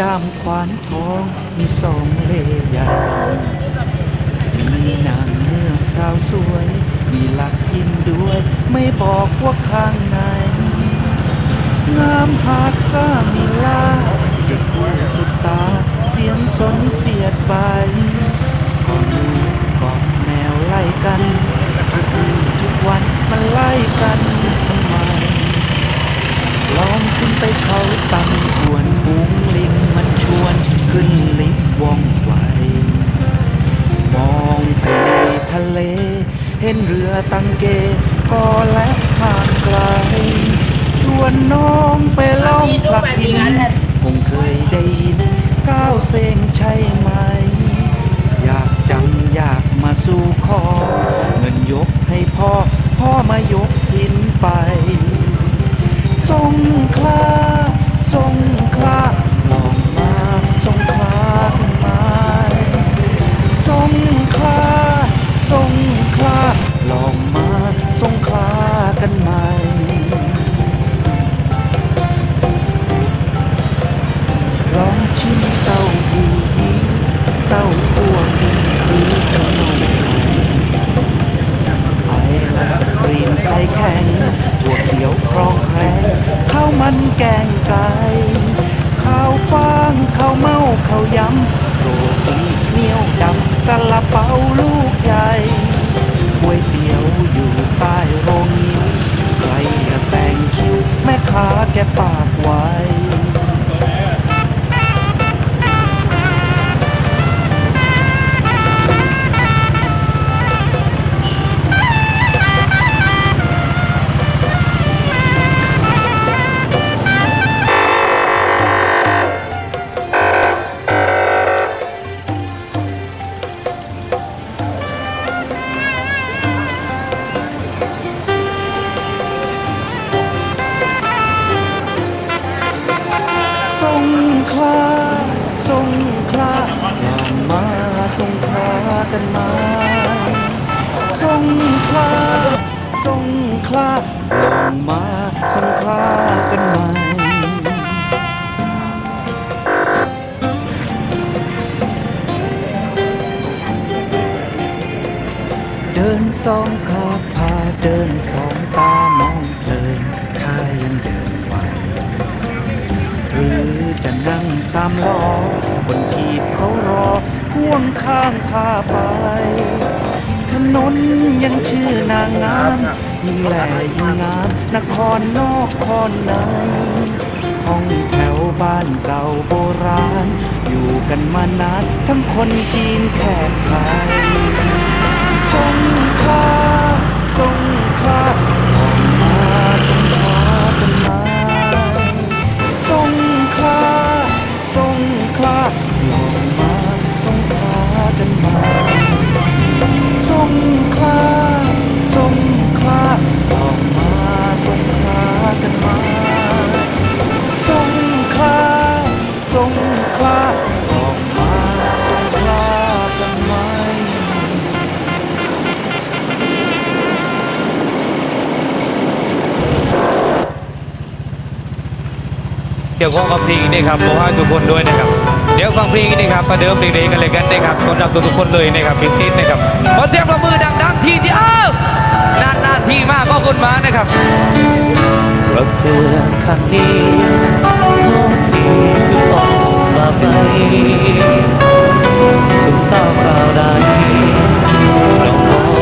ดามขวานทองมีสองเลใหญ่มีนางเงือกสาวสวย มีหลักยินด้วย ไม่บอกว่าข้างในงามหาดสามิลาสุดหูสุดตา เสียงสนเสียดใบก็ดูกอบแนวไล่กันทุกวี่ทุกวันมันไล่กันทำไมลองขึ้นไปเขาตังหวนห วนขึ้นลิฟต์ว่องไว มองไปในทะเล เห็นเรือตังเกก็และห่างไกล ชวนน้องไปล่องพลักหินคงเคยได้ยินก้าวเซงใช่ไหม อยากจังอยากมาสู่ขอเงินยกให้พ่อ พ่อมายกหินไปสงขลาสงขลา งคลาสงคลา แกปากไว้ สงขลากันมาสงขลาสงขลาลงมาสงขลากันม่เดินสองขาพาเดินสองตามองเพลินถ้ายังเดินไหวหรือจะนั่งสามล้อบนทีบเขารอ พ่วงข้างพาไป ถนนยังชื่อนางงามยิ่งแหล่ยิ่งงามนครนอกครในห้องแถวบ้านเก่าโบราณ อยู่กันมานาน ทั้งคนจีนแขกไทยทรงคา เกี่ยวข้องกับเพลงนี้ครับขอให้ทุกคนด้วยนะครับ เดี๋ยวฟังเพลงนี้ครับประเดิมเพลงนี้กันเลยกันนะครับต้อนรับทุกคนเลยนะครับพิเศษนะครับขอเสียงประมือดังๆทีที่อ้าวนานนาทีมากขอบคุณมากนะครับรถเครื่องคันนี้ห้องนี้คือออกมาไปทุกเศร้าคราวใดเรา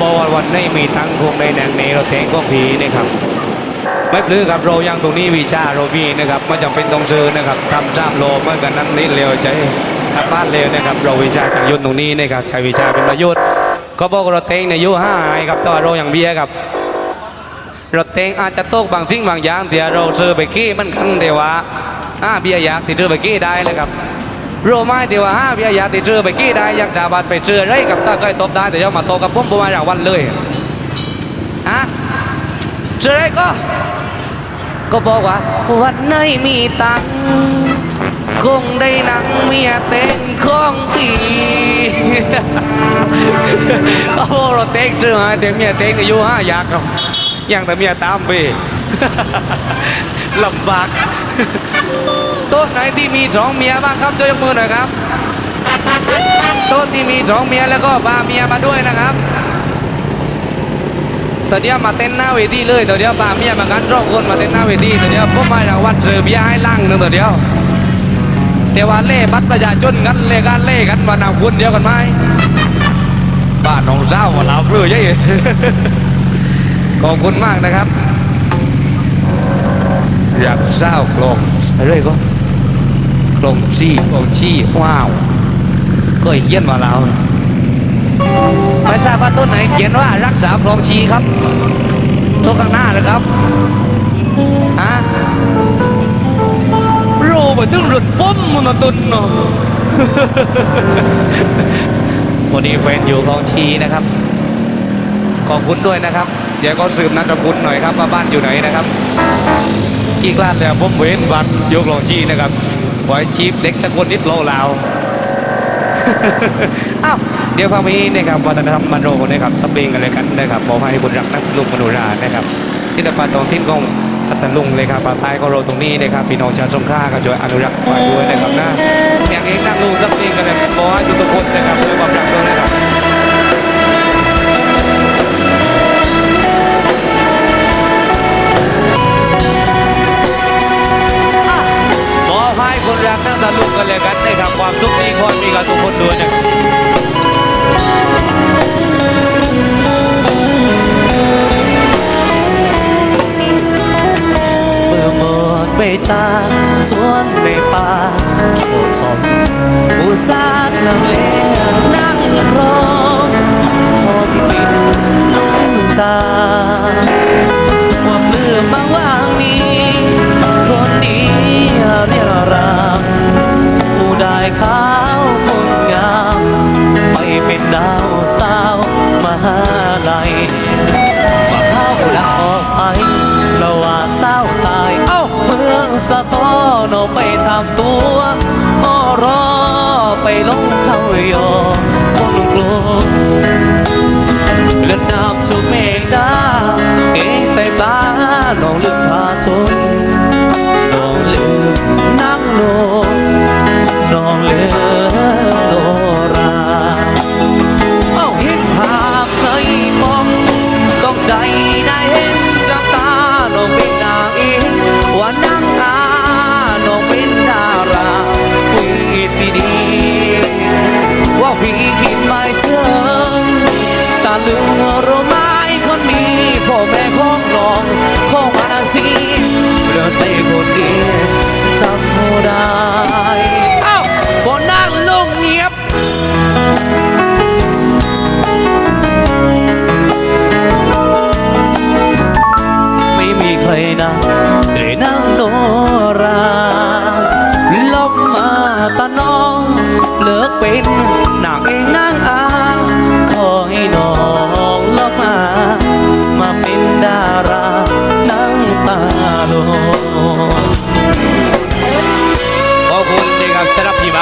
บอกว่าวันนี้มีตังค์คงได้แดงนี้เราเทงก็ผีนะครับ ไม่ปลื้มครับเรายังตรงนี้วิชาเรามีนะครับไม่จำเป็นต้องซื้อนะครับทำจ้ามโลเมื่อกันนั้นนิดเร็วใจถ้าบ้านเร็วนะครับ เราวิชาการยุทธตรงนี้นะครับใช้วิชาเป็นประโยชน์ก็บอกเราเทงในยุห้าไอ้ครับแตัวาเราอย่างเบียครับรถเต็งอาจจะโตกบางสิ่งบางอย่างเดี๋ยวเราซื้อไปกี้มันกันเดี๋ยวว่าอ่าเบียร์อยากติดซื้อไปกี้ได้เลยครับ รู้ไหมเดี๋ยวว่าอ่ายาติดซื้อไปกี้ได้อยากดาบัดไปซื้ออะไรกับตาเคยตบได้แต่ยังมาโตกับผมประมาณอย่างวันเลยอะซื้ออะไรก็ก็บอกว่าวันไหนมีตังคงได้นั่งเมียเต้นของปีโอ้โหเราเต้นซื้อมาแต่เมียเต้นอายุห้าอยากครับยังแต่เมียตามไป ลำบาก โต๊ะไหนที่มีสองเมียบ้างครับยกมือหน่อยครับ โต๊ะที่มีสองเมียแล้วก็พาเมียมาด้วยนะครับตอนเดียวมาเต้นหน้าเวทีเลยตอนเดียวพาเมียมากันรอบคนมาเต้นหน้าเวทีตอนเดียวผมมารางวัลเสือเบียร์ให้ลั่งหนึงตอนเดียวแต่ว่าเล่บัตรประชาชนกันเล่กันเล่กันมานำคุณเดียวกันไหมบ้านน้องเจ้าว่าเราเพื่อเยอะขอบคุณมากนะครับ อยากเศร้ากลมอะไรก็กลมชี้กลมชี้ว้าว ก็เขียนมาแล้วไม่ทราบว่าต้นไหนเขียนว่ารักษาคลองชีครับต้นข้างหน้านะครับฮะโรไปถึงรถป้อมมันตุนเนาะวันนี้แฟนอยู่คลองชีนะครับขอบคุณด้วยนะครับเดี๋ยวก็สืบนัดคุณหน่อยครับว่าบ้านอยู่ไหนนะครับ กี่กล้าแต่ผมเว้นบัตรยกลองชีนะครับไว้ชีพเด็กตะคนนิดโลลาวอ้าวเดี๋ยวฟังเพลงนะครับวัฒนธรรมมันโรนะครับสเปงกันเลยกันนะครับขอให้บุญรักนักลุงมโนรานะครับที่ตะปาตองทิ้นกองพัทลุงเลยครับปาใต้ก็โรตรงนี้นะครับพี่น้องชาวสงขลาก็ช่วยอนุรักษ์ไว้ด้วยนะครับนะอย่างเองนั่งลุงสักเพลงกันเลยขอให้ทุกคนนะครับด้วยความรักด้วยนะครับ รักนั่งตะลุกกันเลยกันนะครับความสุขมีความมีกับทุกคนด้วยนะครับเมื่อหมดไปจากสวนในป่าเขียวทองผู้สากนางเลนั่งครองพอมกลิ่นนุ่มจาว่าเมื่อบางว่างนี้ คนดีเรียร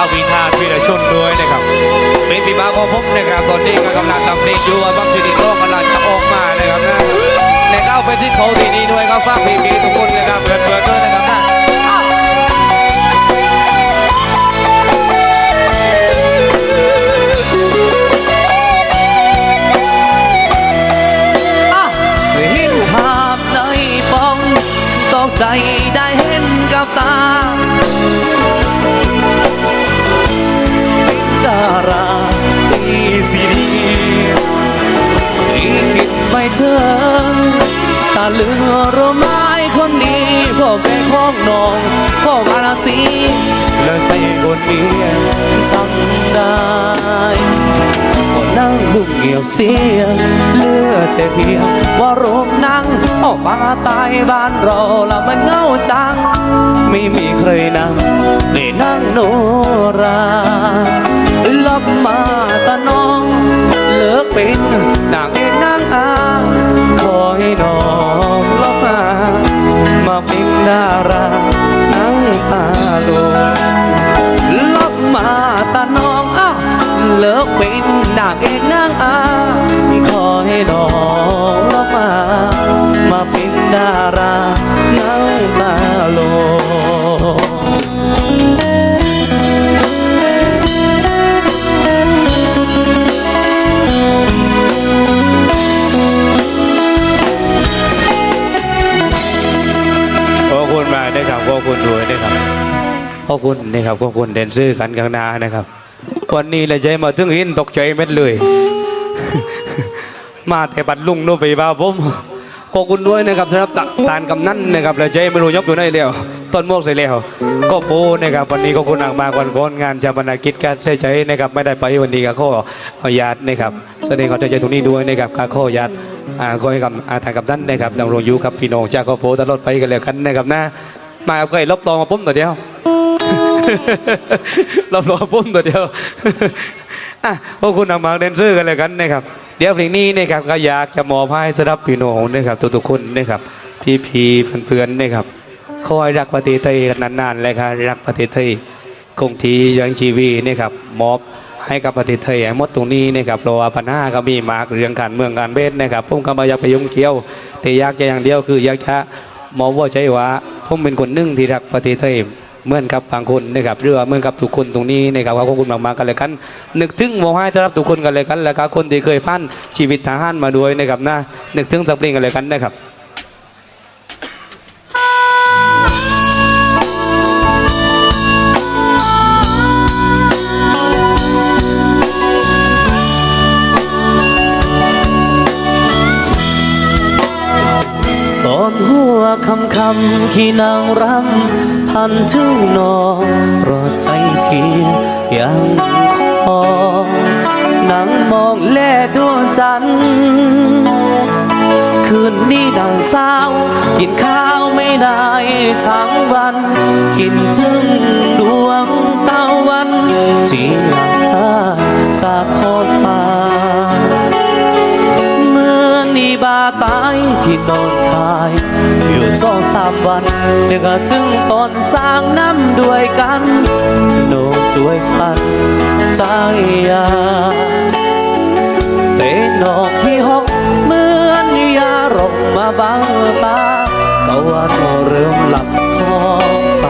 าวีทาพีรชนด้วยนะครับเป็นพี่บาของผมนะครับ ตอนนี้ก็กำลังทำเพลงอยู่ว่าบางชิดโลกกำลังจะออกมานะครับนะในก้าวไปที่เขาที่นี้ด้วยครับฝากพี่ๆทุกคนนะครับเพื่อนๆด้วยนะครับนะอะเห็นภาพในปองตกใจได้เห็นกับตา ยบเสียงเลือแต่เพียงว่าโรงนั่งออกมาตายบ้านเราละมันเงาจัง ไม่มีใครนั่งได้นั่งโนราลบมาตาน้องเลิกเป็นนางเอกนางอาขอให้น้องลบมา มาเป็นดารานั่งตาโลลบมาตาน้อง เลิกเป็นนางเอกนางอาขอให้น้องลบมา มาเป็นดารานั่งตาโลขอบคุณมากนะครับขอบคุณด้วยนะครับ ขอบคุณนะครับ ขอบคุณแดนเซอร์กันข้างหน้านะครับ วันนี้เลยใจมาถึงหินตกใจเม็ดเลย มาแต่บัดลุงนู่นไปบ้าผมขอบคุณด้วยนะครับสำหรับตานกำนันนะครับเลยใจไม่รู้ยกอยู่ไหนแล้วต้นโมกใส่แล้วก็โปนะครับวันนี้ขอบคุณมากมากวันก่อนงานจาบรรณกิจการใช้ใจนะครับไม่ได้ไปวันนี้ก็ขออญาตนะครับแสดงความใจตรงนี้ด้วยนะครับการขออญาตอ่าขอให้กับอาทางกับท่านนะครับดำรงอยู่กับพี่น้องจากกโปตลอดไปกันแล้วกันนะครับนะมาเอาใกล้รบรองมาปุ๊บตัวเดียว เรารอปุ้มตัวเดียวอะพวกคุณนำมาเดนเซอร์กันเลยกันนะครับ เดี๋ยวเพลงนี้นะครับก็อยากจะมอบให้สำหรับพี่น้องนะครับทุกๆคนนะครับ พี่พีเพื่อนๆนะครับคอยรักประเทศไทยกันนานๆเลยครับรักประเทศไทยคงทียังชีวีนะครับมอบให้กับประเทศไทยหมดตรงนี้นะครับเพราะว่าปัญหาก็มีมากเรื่องการเมืองการเวทนะครับผมก็มาอยากไปยุ่งเกี่ยว แต่อยากจะอย่างเดียวคืออยากจะมองว่าใจว่าผมเป็นคนหนึ่งที่รักประเทศไทย เหมือนกับบางคนนะครับหรือว่าเหมือนกับทุกคนตรงนี้นะครับขอบคุณมากๆกันเลยกัน นึกถึงโมให้ต้อนรับทุกคนกันเลยกัน แล้วก็คนที่เคยผ่านชีวิตทหารมาด้วยนะครับนะนึกถึงสักเพลงกันเลยกันนะครับำขี้นางรำพันถึงนองโปรดใจเพียงยังคอนั่งมองแลดวงจันทร์คืนนี้ดังสาวกินข้าวไม่ได้ทั้งวันคิดถึงดวงตะวันที่หลับตาจากขอบฟ้าเมื่อนี่บาตายที่นอนคาย สองสามวันเดี๋ยวก็ถึงตอนสร้างน้ำด้วยกันโนช่วยฟันใจยาเตนอกที่หกเหมือนยาหลงมาบางตาตะวันเริ่มหลับคอ